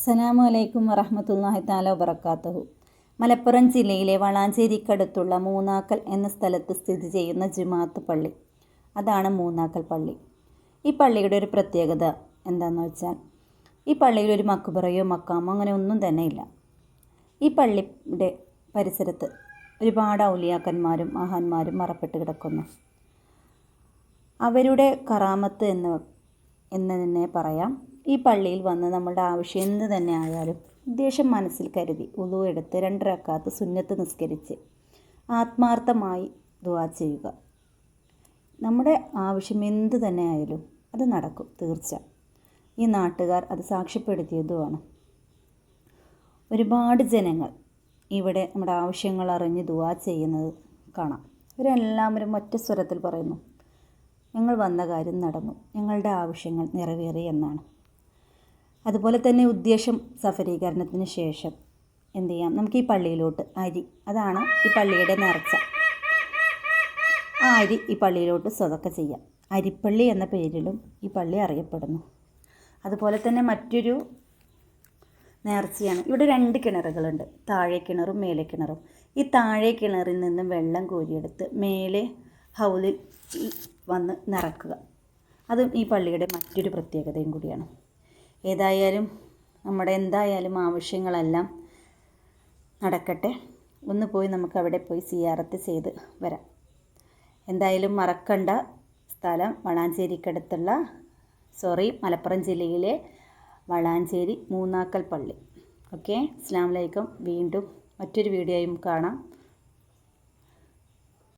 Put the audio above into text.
അസ്സലാമു അലൈക്കും വറഹമത്തല്ലാഹി താല വറക്കാത്തഹു മലപ്പുറം ജില്ലയിലെ വളാഞ്ചേരിക്കടുത്തുള്ള മൂന്നാക്കൽ എന്ന സ്ഥലത്ത് സ്ഥിതി ചെയ്യുന്ന ജുമാത്ത് പള്ളി. അതാണ് മൂന്നാക്കൽ പള്ളി. ഈ പള്ളിയുടെ ഒരു പ്രത്യേകത എന്താണെന്ന് വെച്ചാൽ ഈ പള്ളിയിൽ ഒരു മക്കുബറയോ മക്കാമോ അങ്ങനെ ഒന്നും തന്നെ ഇല്ല. ഈ പള്ളിയുടെ പരിസരത്ത് ഒരുപാട് ഔലിയാക്കന്മാരും മഹാന്മാരും മറപ്പെട്ട് കിടക്കുന്നു. അവരുടെ കറാമത്ത് എന്ന് എന്ന് തന്നെ പറയാം. ഈ പള്ളിയിൽ വന്ന് നമ്മളുടെ ആവശ്യം എന്ത് തന്നെ ആയാലും ഉദ്ദേശം മനസ്സിൽ കരുതി ഉതു എടുത്ത് രണ്ട് റക്കാത്ത് സുന്നത്ത് നിസ്കരിച്ച് ആത്മാർത്ഥമായി ദുവാ ചെയ്യുക. നമ്മുടെ ആവശ്യം എന്ത് തന്നെ ആയാലും അത് നടക്കും തീർച്ച. ഈ നാട്ടുകാർ അത് സാക്ഷ്യപ്പെടുത്തിയതുമാണ്. ഒരുപാട് ജനങ്ങൾ ഇവിടെ നമ്മുടെ ആവശ്യങ്ങൾ അറിഞ്ഞ് ദുവാ ചെയ്യുന്നത് കാണാം. ഇവരെല്ലാവരും ഒറ്റ സ്വരത്തിൽ പറയുന്നു ഞങ്ങൾ വന്ന കാര്യം നടന്നു. ഞങ്ങളുടെ ആവശ്യങ്ങൾ നിറവേറി എന്നാണ്. അതുപോലെ തന്നെ ഉദ്ദേശം സഫലീകരണത്തിന് ശേഷം എന്ത് ചെയ്യാം? നമുക്ക് ഈ പള്ളിയിലോട്ട് അരി അതാണ് ഈ പള്ളിയുടെ നേർച്ച. ആ അരി ഈ പള്ളിയിലോട്ട് സ്വതക്ക ചെയ്യാം. അരിപ്പള്ളി എന്ന പേരിലും ഈ പള്ളി അറിയപ്പെടുന്നു. അതുപോലെ തന്നെ മറ്റൊരു നേർച്ചയാണ്. ഇവിടെ രണ്ട് കിണറുകളുണ്ട്. താഴെ കിണറും മേലെ കിണറും. ഈ താഴെ കിണറിൽ നിന്നും വെള്ളം കോരിയെടുത്ത് മേലെ ഹൗലിൽ വന്ന് നിറക്കുക. അതും ഈ പള്ളിയുടെ മറ്റൊരു പ്രത്യേകതയും കൂടിയാണ്. ഏതായാലും നമ്മുടെ എന്തായാലും ആവശ്യങ്ങളെല്ലാം നടക്കട്ടെ. ഒന്ന് പോയി നമുക്ക് അവിടെ പോയി സിയാറത്ത് ചെയ്ത് വരാം. എന്തായാലും മറക്കണ്ട സ്ഥലം വളാഞ്ചേരിക്കടുത്തുള്ള സോറി മലപ്പുറം ജില്ലയിലെ വളാഞ്ചേരി മൂന്നാക്കൽ പള്ളി. ഓക്കെ? അസ്സാം വലൈക്കും വീണ്ടും മറ്റൊരു വീഡിയോയും കാണാം.